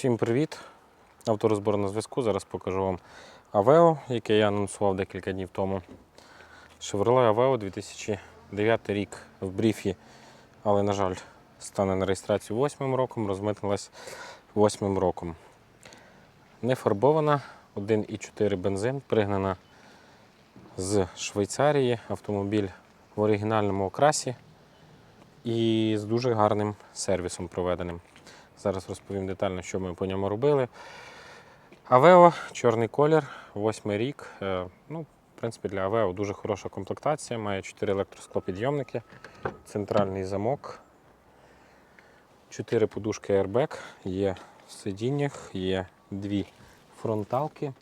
Всім привіт! Авторозбор на зв'язку. Зараз покажу вам Aveo, яке я анонсував декілька днів тому. Chevrolet Aveo 2009 рік в бріфі, але, на жаль, стане на реєстрацію 8 роком, розмитнилась 8 роком. Не фарбована, 1,4 бензин, пригнана з Швейцарії. Автомобіль в оригінальному окрасі і з дуже гарним сервісом проведеним. Зараз розповім детально, що ми по ньому робили. Авео, чорний колір, восьмий рік. Е, Ну, в принципі, для Авео дуже хороша комплектація. Має 4 електросклопідйомники, центральний замок, 4 подушки airbag, є в сидіннях, є дві фронталки.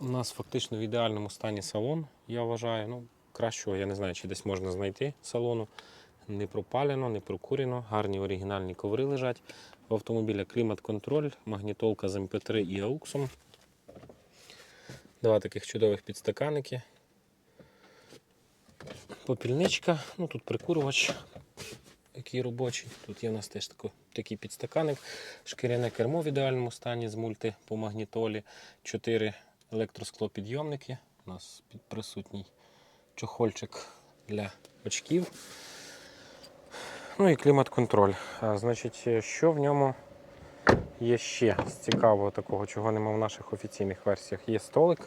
У нас фактично в ідеальному стані салон, я вважаю. Ну, кращого я не знаю, чи десь можна знайти салону. Не пропалено, не прокурено, гарні оригінальні коври лежать. В автомобіля клімат-контроль, магнітолка з MP3 і AUX. Два таких чудових підстаканники. Попільничка, ну тут прикурювач, який робочий. Тут є в нас теж такий підстаканник, шкіряне кермо в ідеальному стані з мульти по магнітолі, 4 електросклопідйомники. У нас присутній чохольчик для очків. Ну і клімат-контроль. Значить, е, що в ньому є ще з цікавого такого, чого нема в наших офіційних версіях. Є столик.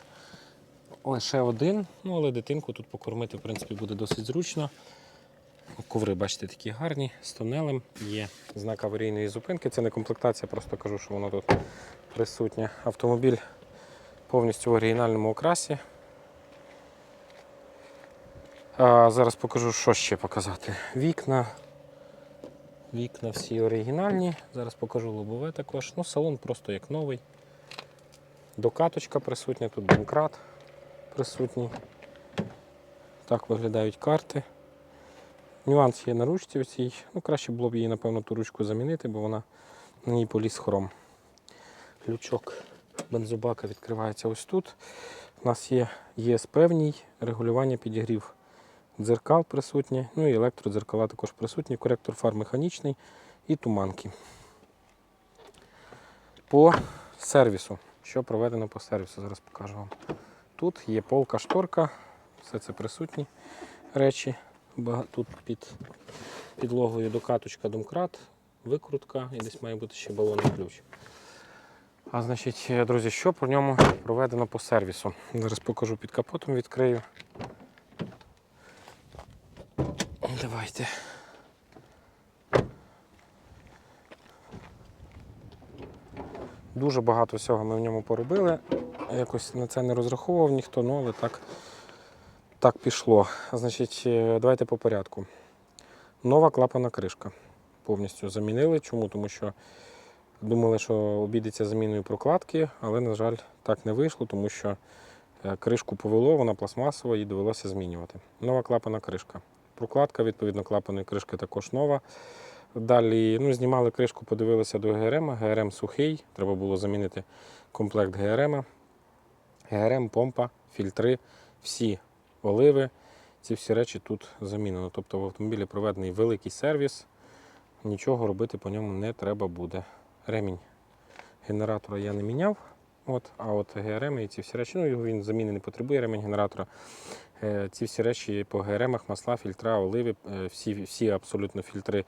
Лише один, ну але дитинку тут покормити, в принципі, буде досить зручно. Коври, бачите, такі гарні, з тонелем, є знак аварійної зупинки. Це не комплектація, просто кажу, що воно тут присутнє. Автомобіль повністю в оригінальному окрасі. А, зараз покажу, що ще показати. Вікна. Вікна всі оригінальні. Зараз покажу лобове також. Ну, салон просто як новий. Докаточка присутня, тут домкрат присутній. Так виглядають карти. Нюанс є на ручці оцій. Ну, краще було б її, напевно, ту ручку замінити, бо вона на ній поліз хром. Лючок бензобака відкривається ось тут. У нас є ЄСП в ній, регулювання підігрів дзеркал присутні, ну і електродзеркала також присутні, коректор фар механічний і туманки. По сервісу. Що проведено по сервісу, зараз покажу вам. Тут є полка, шторка, все це присутні речі. Тут під підлогою докаточка, домкрат, викрутка і десь має бути ще балонний ключ. А значить, е, друзі, що по ньому проведено по сервісу? Зараз покажу під капотом, відкрию. Давайте. Дуже багато всього ми в ньому поробили. Якось на це не розраховував ніхто, ну але так, так пішло. Значить, е, давайте по порядку. Нова клапана кришка. Повністю замінили. Чому? Тому що думали, що обійдеться заміною прокладки, але, на жаль, так не вийшло, тому що е, кришку повело, вона пластмасова, її довелося змінювати. Нова клапана кришка. Прокладка, відповідно, клапаної кришки також нова. Далі ну, знімали кришку, подивилися до ГРМ. ГРМ сухий, треба було замінити комплект ГРМ. ГРМ, помпа, фільтри, всі оливи. Ці всі речі тут замінено. Тобто в автомобілі проведений великий сервіс, нічого робити по ньому не треба буде. Ремінь генератора я не міняв. От, а от ГРМ і ці всі речі, ну він заміни не потребує ремінь генератора. Е, Ці всі речі по ГРМах, масла, фільтра, оливи, е, всі, всі абсолютно фільтри,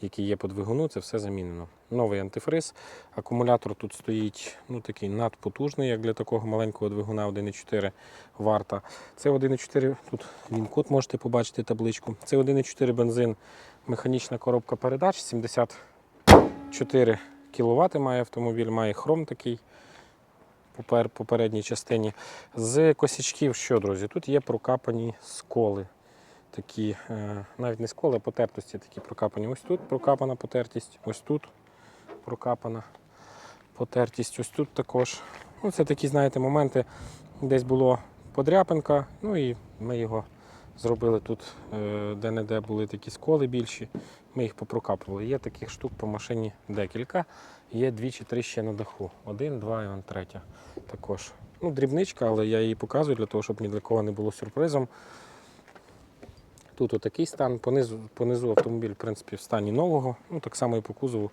які є по двигуну, це все замінено. Новий антифриз. Акумулятор тут стоїть ну, такий надпотужний, як для такого маленького двигуна 1,4 варта. Це 1,4, тут він код можете побачити табличку. Це 1,4 бензин, механічна коробка передач, 74 кВт має автомобіль, має хром такий попередній частині. З косячків що, друзі? Тут є прокапані сколи. Такі, е, навіть не сколи, а потертості такі прокапані. Ось тут прокапана потертість, ось тут прокапана потертість, ось тут також. Ну, це такі, знаєте, моменти, десь було подряпинка, ну і ми його зробили тут, е, де-не-де були такі сколи більші. Ми їх попрокапували. Є таких штук по машині декілька. Є дві чи три ще на даху. Один, два і он третя також. Ну, дрібничка, але я її показую для того, щоб ні для кого не було сюрпризом. Тут отакий стан, понизу, понизу автомобіль в принципі, в стані нового, ну так само і по кузову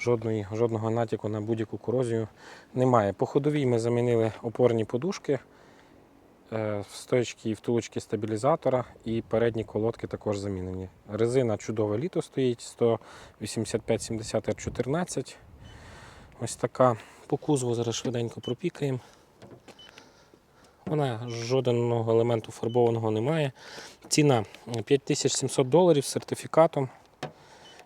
Жодної, жодного натяку на будь-яку корозію немає. По ходовій ми замінили опорні подушки, е, стоячки і втулочки стабілізатора і передні колодки також замінені. Резина чудове літо стоїть 185-70 R14. Ось така. По кузову зараз швиденько пропікаємо. Вона жодного елементу фарбованого немає. Ціна 5700 доларів з сертифікатом.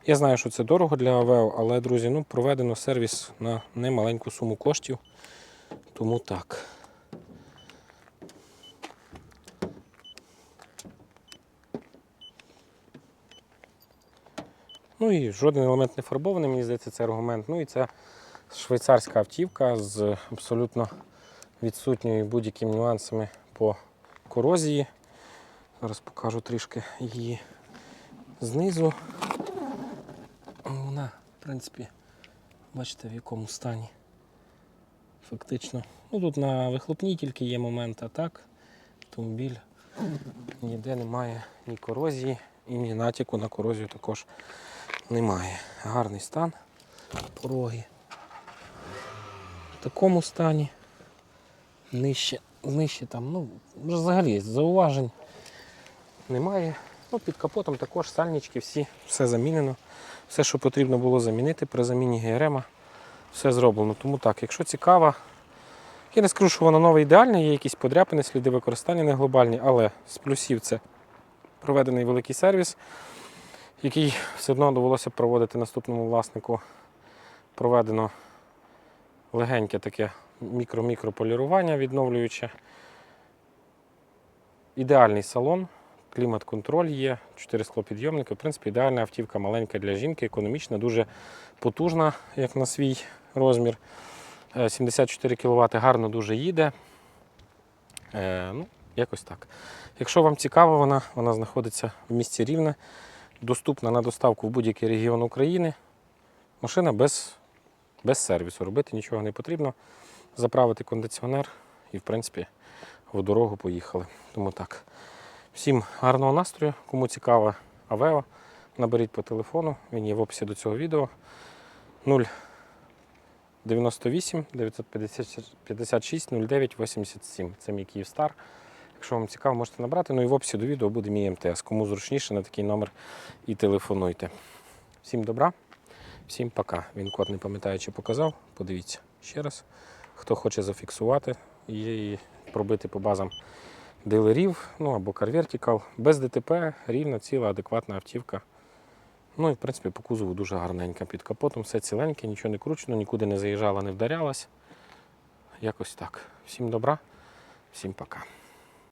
Я знаю, що це дорого для АВЕО, але, друзі, ну, проведено сервіс на немаленьку суму коштів. Тому так. Ну і жоден елемент не фарбований, мені здається, це аргумент. Ну і це швейцарська автівка з абсолютно відсутніми будь-якими нюансами по корозії. Зараз покажу трішки її знизу. Вона, в принципі, бачите, в якому стані. Фактично. Ну тут на вихлопній тільки є момент, а так автомобіль ніде немає ні корозії і ні натяку на корозію також немає. Гарний стан. Пороги. В такому стані. Нижче, нижче там, ну, взагалі зауважень немає. Ну, під капотом також сальнички, всі, все замінено. Все, що потрібно було замінити при заміні ГРМ, все зроблено. Тому так, якщо цікаво, я не скажу, що воно нове ідеальне, є якісь подряпини, сліди використання не глобальні, але з плюсів це проведений великий сервіс, який все одно довелося проводити наступному власнику. Проведено легеньке таке мікро-мікро полірування відновлююче. Ідеальний салон, клімат-контроль є, 4 склопідйомники. В принципі, ідеальна автівка маленька для жінки, економічна, дуже потужна, як на свій розмір. Е, 74 кВт гарно дуже їде. Е, ну, якось так. Якщо вам цікаво, вона, вона знаходиться в місті Рівне, доступна на доставку в будь-який регіон України. Машина без, без сервісу. Робити нічого не потрібно. Заправити кондиціонер і, в принципі, в дорогу поїхали. Тому так. Всім гарного настрою. Кому цікаво Авео, наберіть по телефону, він є в описі до цього відео. 0 98 956 09 87. Це мій Київстар. Якщо вам цікаво, можете набрати. Ну і в описі до відео буде мій МТС. Кому зручніше на такий номер і телефонуйте. Всім добра, всім пока. Він код не пам'ятаю, чи показав. Подивіться ще раз. Хто хоче зафіксувати і пробити по базам дилерів, ну або Vertical. Без ДТП, рівна, ціла, адекватна автівка. Ну і в принципі по кузову дуже гарненька. Під капотом все ціленьке, нічого не кручено, нікуди не заїжджала, не вдарялась. Якось так. Всім добра, всім пока.